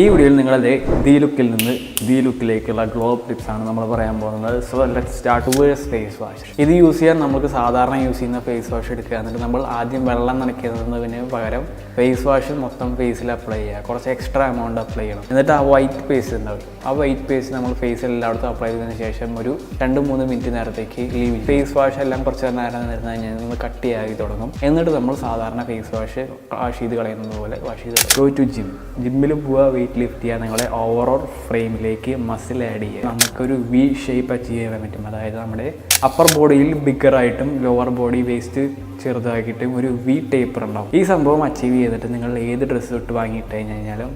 ഈ വീഡിയോയിൽ നിങ്ങളത് ദി ലുക്കിൽ നിന്ന് ദി ലുക്കിലേക്കുള്ള ഗ്ലോബ് ടിപ്സ് ആണ് നമ്മൾ പറയാൻ പോകുന്നത്. So let start first face wash ഇത് യൂസ് ചെയ്യാൻ നമുക്ക് സാധാരണ യൂസ് ചെയ്യുന്ന ഫേസ് വാഷ് എടുക്കുക. എന്നിട്ട് നമ്മൾ ആദ്യം വെള്ളം നനയ്ക്കുന്നതിന് പകരം ഫേസ് വാഷ് മൊത്തം ഫേസിൽ അപ്ലൈ ചെയ്യുക. കുറച്ച് എക്സ്ട്രാ എമൗണ്ട് അപ്ലൈ ചെയ്യണം. എന്നിട്ട് ആ വൈറ്റ് പേസ്റ്റ് ഉണ്ടാവും. ആ വൈറ്റ് പേസ്റ്റ് നമ്മൾ ഫേസിൽ എല്ലായിടത്തും അപ്ലൈ ചെയ്തതിന് ശേഷം ഒരു രണ്ട് മൂന്ന് മിനിറ്റ് നേരത്തേക്ക് ലീവ് ഫേസ് വാഷ് എല്ലാം കുറച്ച് നേരം നിരുന്ന് കഴിഞ്ഞാൽ കട്ട് കട്ടിയായി തുടങ്ങും. എന്നിട്ട് നമ്മൾ സാധാരണ ഫേസ് വാഷ് വാഷ് ചെയ്ത് കളയുന്നത് പോലെ വാഷ് ചെയ്ത് ഗോ ടു ജിം ജിമ്മിൽ പോവുക വെയിറ്റ് ലിഫ്റ്റ് ചെയ്യുക നിങ്ങളെ ഓവറോൾ ഫ്രെയിമിലേക്ക് മസിൽ ആഡ് ചെയ്യുക. നമുക്കൊരു വി ഷേപ്പ് അച്ചീവ് ചെയ്യാൻ പറ്റും. അതായത് നമ്മുടെ അപ്പർ ബോഡിയിൽ ബിഗർ ആയിട്ടും ലോവർ ബോഡി വേസ്റ്റ് ചെറുതാക്കിയിട്ടും ഒരു വി ടേപ്പർ ഉണ്ടാവും. ഈ സംഭവം അച്ചീവ് ചെയ്തിട്ട് നിങ്ങൾ ഏത് ഡ്രസ്സ് ഇട്ട് വാങ്ങിയിട്ട് കഴിഞ്ഞ് കഴിഞ്ഞാലും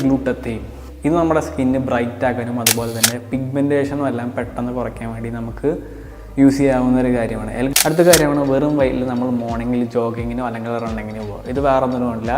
ഗ്ലൂട്ടത്തെയും ഇത് നമ്മുടെ സ്കിന്ന് ബ്രൈറ്റ് ആക്കാനും അതുപോലെ തന്നെ പിഗ്മെന്റേഷനും എല്ലാം പെട്ടെന്ന് കുറയ്ക്കാൻ വേണ്ടി നമുക്ക് യൂസ് ചെയ്യാവുന്ന ഒരു കാര്യമാണ്. അടുത്ത കാര്യമാണ് വെറും വൈറ്റിൽ നമ്മൾ മോർണിംഗിൽ ജോഗിങ്ങിനോ അല്ലെങ്കിൽ റണ്ണിങ്ങിനോ പോകുക ഇത് വേറെ ഒന്നിനുമില്ല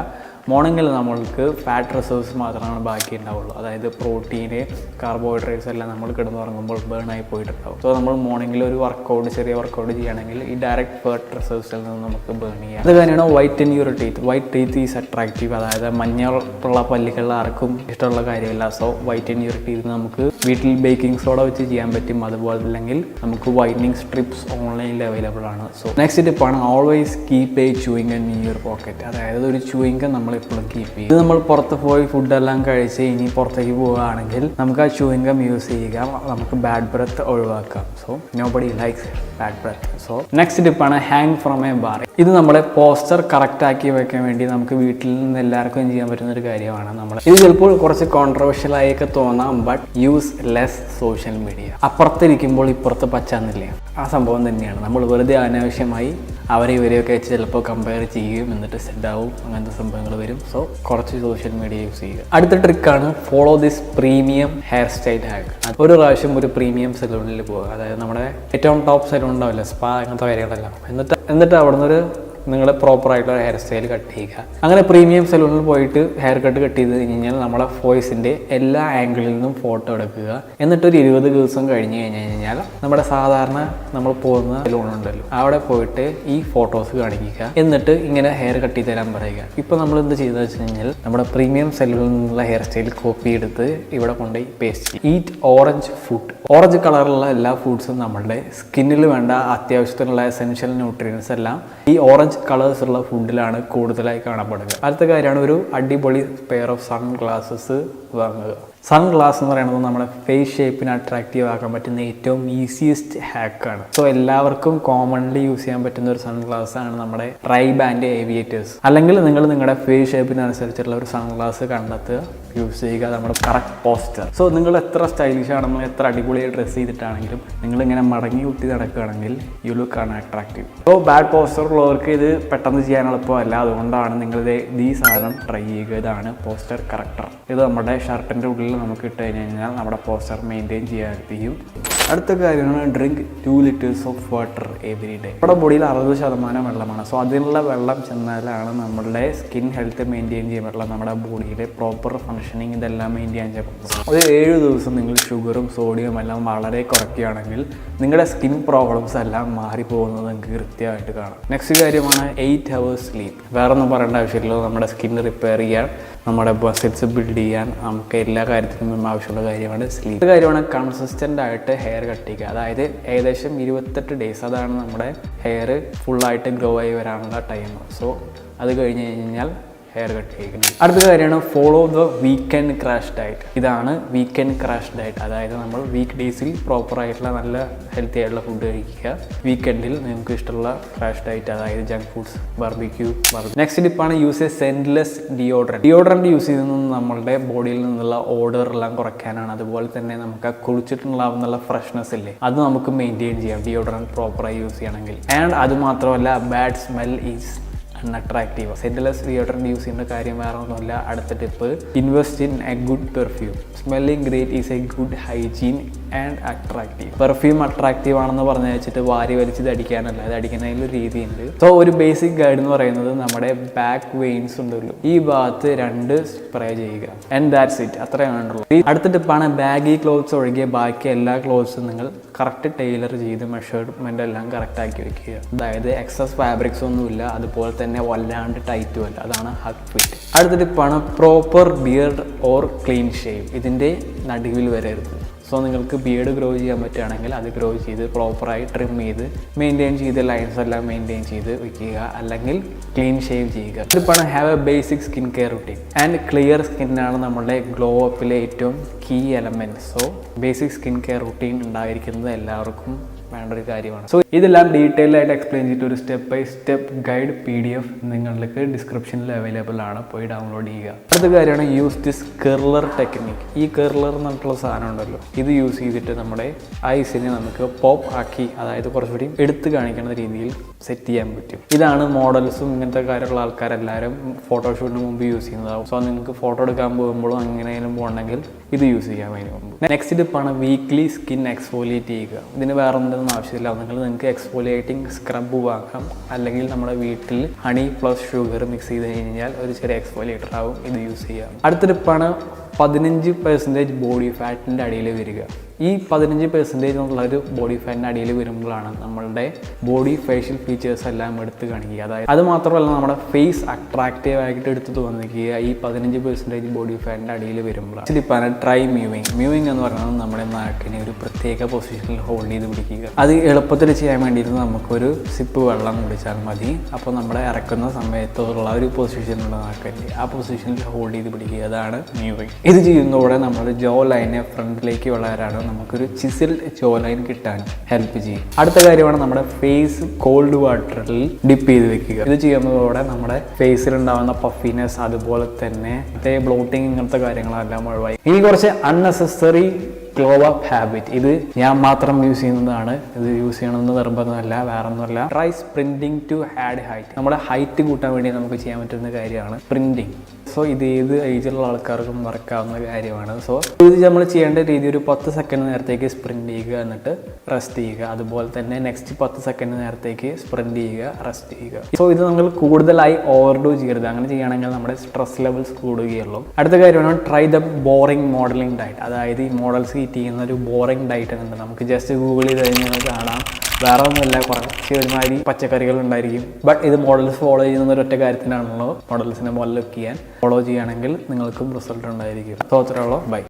മോർണിംഗിൽ നമ്മൾക്ക് ഫാറ്റ് റിസർവ്സ് മാത്രമാണ് ബാക്കി ഉണ്ടാവുള്ളൂ അതായത് പ്രോട്ടീന് കാർബോഹൈഡ്രേറ്റ്സ് എല്ലാം നമ്മൾ കിടന്നുറങ്ങുമ്പോൾ ബേൺ ആയി പോയിട്ടുണ്ടാവും. സോ നമ്മൾ മോർണിംഗിൽ ഒരു വർക്കൗട്ട് ചെറിയ വർക്കൗട്ട് ചെയ്യുകയാണെങ്കിൽ ഈ ഡയറക്റ്റ് ഫാറ്റ് റിസർവ്സിൽ നിന്ന് നമുക്ക് ബേൺ ചെയ്യാം. അത് കാര്യമാണ് white and your teeth white teeth is attractive അതായത് മഞ്ഞളുള്ള പല്ലുകളിൽ ആർക്കും ഇഷ്ടമുള്ള കാര്യമില്ല. So white and your teeth നമുക്ക് വീട്ടിൽ ബേക്കിംഗ് സോഡ വെച്ച് ചെയ്യാൻ പറ്റും. അതുപോലെ അല്ലെങ്കിൽ നമുക്ക് വൈറ്റനിങ് സ്ട്രിപ്സ് ഓൺലൈനിൽ അവൈലബിൾ ആണ്. സോ നെക്സ്റ്റ് ടിപ്പാണ് always keep a chewing in your pocket അതായത് ഒരു ചൂയിങ് നമ്മൾ എപ്പോഴും കീപ്പ് ചെയ്യും. ഇത് നമ്മൾ പുറത്ത് പോയി ഫുഡെല്ലാം കഴിച്ച് ഇനി പുറത്തേക്ക് പോവുകയാണെങ്കിൽ നമുക്ക് ആ ചൂയിങ്കം യൂസ് ചെയ്യുക. നമുക്ക് ബാഡ് ബ്രത്ത് ഒഴിവാക്കാം. So nobody likes bad breath so next ടിപ്പാണ് ഹാങ് ഫ്രം എ ബാർ ഇത് നമ്മളെ പോസ്റ്റർ കറക്റ്റ് ആക്കി വെക്കാൻ വേണ്ടി നമുക്ക് വീട്ടിൽ നിന്ന് എല്ലാവർക്കും ചെയ്യാൻ പറ്റുന്ന ഒരു കാര്യമാണ് നമ്മൾ ഇത് ചിലപ്പോൾ കുറച്ച് കോൺട്രവേഴ്ഷ്യൽ ആയൊക്കെ തോന്നാം but use less social media അപ്പുറത്തിരിക്കുമ്പോൾ ഇപ്പുറത്ത് പച്ചാന്നില്ല? ആ സംഭവം തന്നെയാണ്. നമ്മൾ വെറുതെ അനാവശ്യമായി അവരെ ഇവരെയൊക്കെ വെച്ച് ചിലപ്പോൾ കമ്പയർ ചെയ്യുകയും എന്നിട്ട് ആവും. അങ്ങനത്തെ സംഭവങ്ങൾ വരും. സോ കുറച്ച് സോഷ്യൽ മീഡിയ യൂസ് ചെയ്യുക. അടുത്ത ട്രിക്കാണ് follow this premium hair style hack ഒരു പ്രാവശ്യം ഒരു പ്രീമിയം സലൂണിൽ പോകുക അതായത് നമ്മുടെ ഏറ്റവും ടോപ്പ് സലൂൺ ഉണ്ടാവില്ല? സ്പാ അങ്ങനത്തെ കാര്യങ്ങളെല്ലാം. എന്നിട്ട് എന്നിട്ട് അവിടെ നിന്നൊരു നിങ്ങൾ പ്രോപ്പറായിട്ടുള്ള ഹെയർ സ്റ്റൈൽ കട്ട് ചെയ്യുക. അങ്ങനെ പ്രീമിയം സലൂണിൽ പോയിട്ട് ഹെയർ കട്ട് കട്ട് ചെയ്ത് കഴിഞ്ഞ് കഴിഞ്ഞാൽ നമ്മളെ വോയിസിന്റെ എല്ലാ ആംഗിളിൽ നിന്നും ഫോട്ടോ എടുക്കുക. എന്നിട്ടൊരു ഇരുപത് ദിവസം കഴിഞ്ഞ് കഴിഞ്ഞ് കഴിഞ്ഞാൽ നമ്മുടെ സാധാരണ നമ്മൾ പോകുന്ന സലൂണുണ്ടല്ലോ അവിടെ പോയിട്ട് ഈ ഫോട്ടോസ് കാണിക്കുക. എന്നിട്ട് ഇങ്ങനെ ഹെയർ കട്ട് ചെയ്ത് തരാൻ പറയുക. ഇപ്പോൾ നമ്മൾ എന്ത് ചെയ്തു വെച്ച് കഴിഞ്ഞാൽ നമ്മുടെ പ്രീമിയം സലൂണിൽ നിന്നുള്ള ഹെയർ സ്റ്റൈൽ കോപ്പി എടുത്ത് ഇവിടെ കൊണ്ടുപോയി paste eat orange food orange കളറുള്ള എല്ലാ ഫുഡ്സും നമ്മളുടെ സ്കിന്നിൽ വേണ്ട അത്യാവശ്യത്തിനുള്ള എസെൻഷ്യൽ ന്യൂട്രിയൻസ് എല്ലാം ഈ ഓറഞ്ച് കളേഴ്സ് ഉള്ള ഫുഡിലാണ് കൂടുതലായി കാണപ്പെടുന്നത്. അടുത്ത കാര്യമാണ് ഒരു അടിപൊളി പെയർ ഓഫ് സൺ വാങ്ങുക. സൺ ഗ്ലാസ് എന്ന് പറയുന്നത് നമ്മുടെ ഫേസ് ഷേപ്പിന് അട്രാക്റ്റീവ് ആക്കാൻ പറ്റുന്ന ഏറ്റവും ഈസിയസ്റ്റ് ഹാക്കാണ് സോ എല്ലാവർക്കും കോമൺലി യൂസ് ചെയ്യാൻ പറ്റുന്ന ഒരു സൺ ഗ്ലാസ് ആണ് നമ്മുടെ റൈ ബാൻഡ് ഏവിയേറ്റേഴ്സ് അല്ലെങ്കിൽ നിങ്ങൾ നിങ്ങളുടെ ഫേസ് ഷേപ്പിനനുസരിച്ചുള്ള ഒരു സൺ ഗ്ലാസ് കണ്ടെത്തുക. യൂസ് ചെയ്യുക നമ്മുടെ കറക്റ്റ് പോസ്റ്റർ സോ നിങ്ങൾ എത്ര സ്റ്റൈലിഷ് ആണെന്നും എത്ര അടിപൊളിയായി ഡ്രസ്സ് ചെയ്തിട്ടാണെങ്കിലും നിങ്ങൾ ഇങ്ങനെ മടങ്ങി കുത്തി നടക്കുകയാണെങ്കിൽ യു ലുക്ക് ആണ് അട്രാക്റ്റീവ് സോ ബാഡ് പോസ്റ്റർ ഉള്ളവർക്ക് ഇത് പെട്ടെന്ന് ചെയ്യാൻ എളുപ്പമല്ല. അതുകൊണ്ടാണ് നിങ്ങളിത് ഈ സാധനം ട്രൈ ചെയ്യുക. ഇതാണ് പോസ്റ്റർ കറക്റ്റർ ഇത് നമ്മുടെ ഷർട്ടിന്റെ ഉള്ളിൽ നമുക്ക് ഇട്ട് കഴിഞ്ഞ് കഴിഞ്ഞാൽ നമ്മുടെ പോസ്റ്റർ മെയിന്റെയിൻ ചെയ്യാൻ ചെയ്യും അടുത്ത കാര്യമാണ് drink two litres of water every day നമ്മുടെ ബോഡിയിൽ അറുപത് ശതമാനം വെള്ളമാണ്. സോ അതിനുള്ള വെള്ളം ചെന്നാലാണ് നമ്മളുടെ സ്കിൻ ഹെൽത്ത് മെയിന്റെയിൻ ചെയ്യാൻ പറ്റുള്ള. നമ്മുടെ ബോഡിയിലെ പ്രോപ്പർ ഫങ്ഷനിങ് ഇതെല്ലാം മെയിന്റെയിൻ ചെയ്യാൻ പറ്റും ഒരു ഏഴ് ദിവസം നിങ്ങൾ ഷുഗറും സോഡിയം എല്ലാം വളരെ കുറയ്ക്കുകയാണെങ്കിൽ നിങ്ങളുടെ സ്കിൻ പ്രോബ്ലംസ് എല്ലാം മാറിപ്പോകുന്നത് നിങ്ങൾക്ക് കൃത്യമായിട്ട് കാണാം. നെക്സ്റ്റ് കാര്യമാണ് എയ്റ്റ് ഹവേഴ്സ് സ്ലീപ്പ് വേറെ ഒന്നും പറയേണ്ട ആവശ്യമില്ല. നമ്മുടെ സ്കിൻ റിപ്പയർ ചെയ്യാൻ നമ്മുടെ മസിൽസ് ബിൽഡ് ചെയ്യാൻ നമുക്ക് എല്ലാ കാര്യത്തിനും ആവശ്യമുള്ള കാര്യമാണ് സ്ലീപ്പ് കാര്യമാണ് കൺസിസ്റ്റന്റ് ആയിട്ട് ഹെയർ കട്ട് ചെയ്യുക. അതായത് ഏകദേശം ഇരുപത്തെട്ട് ഡേയ്സ് അതാണ് നമ്മുടെ ഹെയർ ഫുള്ളായിട്ട് ഗ്രോ ആയി വരാനുള്ള ടൈം സോ അത് കഴിഞ്ഞ് കഴിഞ്ഞാൽ ഹെയർ കട്ട് ചെയ്യുന്നത് അടുത്ത കാര്യമാണ് follow the weekend crash diet ഇതാണ് വീക്കെൻഡ് ക്രാഷ് ഡയറ്റ് അതായത് നമ്മൾ വീക്ക് ഡേയ്സിൽ പ്രോപ്പർ ആയിട്ടുള്ള നല്ല ഹെൽത്തി ആയിട്ടുള്ള ഫുഡ് കഴിക്കുക. വീക്കെൻഡിൽ നിങ്ങൾക്ക് ഇഷ്ടമുള്ള ക്രാഷ് ഡയറ്റ് അതായത് ജങ്ക് ഫുഡ്സ് ബർബിക്യൂ ബർബി നെക്സ്റ്റ് ടിപ്പാണ് use a scentless deodorant deodorant use ചെയ്യുന്നത് നമ്മളുടെ ബോഡിയിൽ നിന്നുള്ള ഓർഡർ എല്ലാം കുറയ്ക്കാനാണ്. അതുപോലെ തന്നെ നമുക്ക് ആ കുളിച്ചിട്ടുണ്ടാവുന്ന ഫ്രഷ്നെസ് ഇല്ലേ അത് നമുക്ക് മെയിന്റെയിൻ ചെയ്യാം. ഡിയോഡ്രന്റ് പ്രോപ്പറായി യൂസ് ചെയ്യണമെങ്കിൽ. ആൻഡ് അത് മാത്രമല്ല bad smell is unattractive scentless deodorant use ചെയ്യുന്ന കാര്യം വേറെ ഒന്നുമില്ല. അടുത്ത tip invest in a good perfume smelling great is a good hygiene and attractive perfume attractive ആണെന്ന് പറഞ്ഞു വെച്ചിട്ട് വാരി വലിച്ച് അടിക്കാനല്ല. ഇത് അടിക്കുന്നതിൽ രീതിയുണ്ട്. സോ ഒരു ബേസിക് ഗൈഡ് എന്ന് പറയുന്നത് നമ്മുടെ ബാക്ക് വെയിൻസ് ഉണ്ടല്ലോ ഈ ഭാഗത്ത് രണ്ട് സ്പ്രേ ചെയ്യുക. ആൻഡ് ദാറ്റ്സ് ഇറ്റ് അത്രേ വേണ്ടുള്ളൂ ഈ അടുത്ത ടിപ്പാണ് ബാഗി ക്ലോത്ത്സ് ഒഴികെ ബാക്കി എല്ലാ ക്ലോത്ത്സും നിങ്ങൾ കറക്റ്റ് ടൈലർ ചെയ്ത് മെഷർമെന്റ് എല്ലാം കറക്റ്റാക്കി വെക്കുക. അതായത് എക്സസ് ഫാബ്രിക്സ് ഒന്നുമില്ല അതുപോലെ തന്നെ വല്ലാണ്ട് ടൈറ്റും അല്ല. അതാണ് ഹക് ഫിറ്റ് അടുത്ത ടിപ്പാണ് proper beard or clean shave ഇതിന്റെ നടുവിൽ വരരുത്. സോ നിങ്ങൾക്ക് ബിയർഡ് ഗ്രോ ചെയ്യാൻ പറ്റുകയാണെങ്കിൽ അത് ഗ്രോ ചെയ്ത് പ്രോപ്പറായി ട്രിം ചെയ്ത് മെയിന്റെയിൻ ചെയ്ത് ലൈൻസ് എല്ലാം മെയിന്റെയിൻ ചെയ്ത് വയ്ക്കുക അല്ലെങ്കിൽ ക്ലീൻ ഷേവ് ചെയ്യുക. ഇതിപ്പോൾ have a basic skin care routine and clear സ്കിന്നാണ് നമ്മുടെ ഗ്ലോ അപ്പിലെ ഏറ്റവും key element so basic skin care routine ഉണ്ടായിരിക്കുന്നത് എല്ലാവർക്കും വേണ്ട ഒരു കാര്യമാണ്. സോ ഇതെല്ലാം ഡീറ്റെയിൽ ആയിട്ട് എക്സ്പ്ലെയിൻ ചെയ്തിട്ട് ഒരു step by step guide P D F നിങ്ങൾക്ക് ഡിസ്ക്രിപ്ഷനിൽ അവൈലബിൾ ആണ്. പോയി ഡൗൺലോഡ് ചെയ്യുക. അടുത്ത കാര്യമാണ് യൂസ് ദിസ് കെർലർ ടെക്നിക് ഈ കെർലർ എന്നിട്ടുള്ള സാധനം ഉണ്ടല്ലോ. ഇത് യൂസ് ചെയ്തിട്ട് നമ്മുടെ ഐസിനെ നമുക്ക് പോപ്പ് ആക്കി അതായത് കുറച്ചുകൂടി എടുത്തു കാണിക്കുന്ന രീതിയിൽ സെറ്റ് ചെയ്യാൻ പറ്റും. ഇതാണ് മോഡൽസും ഇങ്ങനത്തെ കാര്യമുള്ള ആൾക്കാരെല്ലാവരും ഫോട്ടോഷൂട്ടിന് മുമ്പ് യൂസ് ചെയ്യുന്നതാവും. സോ നിങ്ങൾക്ക് ഫോട്ടോ എടുക്കാൻ പോകുമ്പോഴും അങ്ങനെയും പോകണമെങ്കിൽ ഇത് യൂസ് ചെയ്യാൻ അതിന് മുമ്പ്. നെക്സ്റ്റ് ടിപ്പാണ് വീക്ക്ലി സ്കിൻ എക്സ്ഫോലിയേറ്റ് ചെയ്യുക. ഇതിന് വേറെ ഒന്നും ആവശ്യമില്ല. നിങ്ങൾ നിങ്ങൾക്ക് എക്സ്ഫോലിയേറ്റിംഗ് സ്ക്രബ് വാങ്ങാം അല്ലെങ്കിൽ നമ്മുടെ വീട്ടിൽ ഹണി പ്ലസ് ഷുഗർ മിക്സ് ചെയ്ത് കഴിഞ്ഞാൽ ഒരു ചെറിയ എക്സ്ഫോലിയേറ്റർ ആവും. ഇത് യൂസ് ചെയ്യാം. അടുത്ത ടിപ്പാണ് പതിനഞ്ച് പെർസെന്റേജ് ബോഡി ഫാറ്റിന്റെ അടിയിൽ വരിക. ഈ പതിനഞ്ച് പെർസെന്റേജ് എന്നുള്ള ഒരു ബോഡി ഫാറ്റിന്റെ അടിയിൽ വരുമ്പോഴാണ് നമ്മളുടെ ബോഡി ഫേഷ്യൽ ഫീച്ചേഴ്സ് എല്ലാം എടുത്ത് കാണിക്കുക. അതായത് അത് മാത്രമല്ല നമ്മുടെ ഫേസ് അട്രാക്റ്റീവ് ആയിട്ട് എടുത്ത് തോന്നിക്കുക ഈ പതിനഞ്ച് പെർസെന്റേജ് ബോഡി ഫാറ്റിന്റെ അടിയിൽ വരുമ്പോഴാണ്. ഇതിപ്പാണ് ട്രൈ മ്യൂവിങ് മ്യൂവിങ് എന്ന് പറയുന്നത് നമ്മുടെ നാക്കിനെ ഒരു പ്രത്യേക പൊസിഷനിൽ ഹോൾഡ് ചെയ്ത് പിടിക്കുക. അത് എളുപ്പത്തിൽ ചെയ്യാൻ വേണ്ടിയിട്ട് നമുക്കൊരു സിപ്പ് വെള്ളം കുടിച്ചാൽ മതി. അപ്പോൾ നമ്മുടെ ഇറക്കുന്ന സമയത്തുള്ള ഒരു പൊസിഷനിലുള്ള നാക്കല്ലേ ആ പൊസിഷനിൽ ഹോൾഡ് ചെയ്ത് പിടിക്കുക. അതാണ് മ്യൂവിങ് ഇത് ചെയ്യുന്നതോടെ നമ്മുടെ ജോ ലൈനെ ഫ്രണ്ടിലേക്ക് വളരാനും നമുക്കൊരു ചിസിൽ ജോ ലൈൻ കിട്ടാൻ ഹെൽപ്പ് ചെയ്യും. അടുത്ത കാര്യമാണ് നമ്മുടെ ഫേസ് കോൾഡ് വാട്ടറിൽ ഡിപ്പ് ചെയ്ത് വെക്കുക. ഇത് ചെയ്യുന്നതോടെ നമ്മുടെ ഫേസിൽ ഉണ്ടാകുന്ന പഫിനെസ് അതുപോലെ തന്നെ ബ്ലോട്ടിങ് ഇങ്ങനത്തെ കാര്യങ്ങളെല്ലാം ഒഴിവായി. ഇനി കുറച്ച് അൺനെസസറി ഗ്ലോ അപ്പ് ഹാബിറ്റ് ഇത് ഞാൻ മാത്രം യൂസ് ചെയ്യുന്നതാണ്. ഇത് യൂസ് ചെയ്യണമെന്ന് നിർബന്ധമല്ല വേറെ ഒന്നുമല്ല try sprinting to add height നമ്മുടെ ഹൈറ്റ് കൂട്ടാൻ വേണ്ടി നമുക്ക് ചെയ്യാൻ പറ്റുന്ന കാര്യമാണ് പ്രിന്റിങ് സോ ഇത് ഏത് ഏജിലുള്ള ആൾക്കാർക്കും മറക്കാവുന്ന കാര്യമാണ്. സോ ഇത് നമ്മൾ ചെയ്യേണ്ട രീതി ഒരു പത്ത് സെക്കൻഡ് നേരത്തേക്ക് സ്പ്രിന്റ് ചെയ്യുക എന്നിട്ട് റെസ്റ്റ് ചെയ്യുക. അതുപോലെ തന്നെ നെക്സ്റ്റ് പത്ത് സെക്കൻഡ് നേരത്തേക്ക് സ്പ്രിന്റ് ചെയ്യുക റെസ്റ്റ് ചെയ്യുക. സോ ഇത് നമ്മൾ കൂടുതലായി ഓവർഡു ചെയ്യരുത്. അങ്ങനെ ചെയ്യുകയാണെങ്കിൽ നമ്മുടെ സ്ട്രെസ് ലെവൽസ് കൂടുകയുള്ളൂ. അടുത്ത കാര്യമാണ് try the boring modelling diet അതായത് ഈ മോഡൽസ് ഹീറ്റ് ചെയ്യുന്ന ഒരു ബോറിംഗ് ഡയറ്റ് ഉണ്ട് നമുക്ക് ജസ്റ്റ് ഗൂഗിൾ ചെയ്ത് കഴിഞ്ഞാൽ കാണാം. വേറെ ഒന്നുമില്ല കുറച്ച് ഒരുമാതിരി പച്ചക്കറികൾ ഉണ്ടായിരിക്കും. ബട്ട് ഇത് മോഡൽസ് ഫോളോ ചെയ്യുന്ന ഒരൊറ്റ കാര്യത്തിനാണല്ലോ മോഡൽസിനെ പോലെ ലുക്ക് ചെയ്യാൻ ഫോളോ ചെയ്യുകയാണെങ്കിൽ നിങ്ങൾക്കും റിസൾട്ട് ഉണ്ടായിരിക്കും. So അത്രയുള്ളൂ by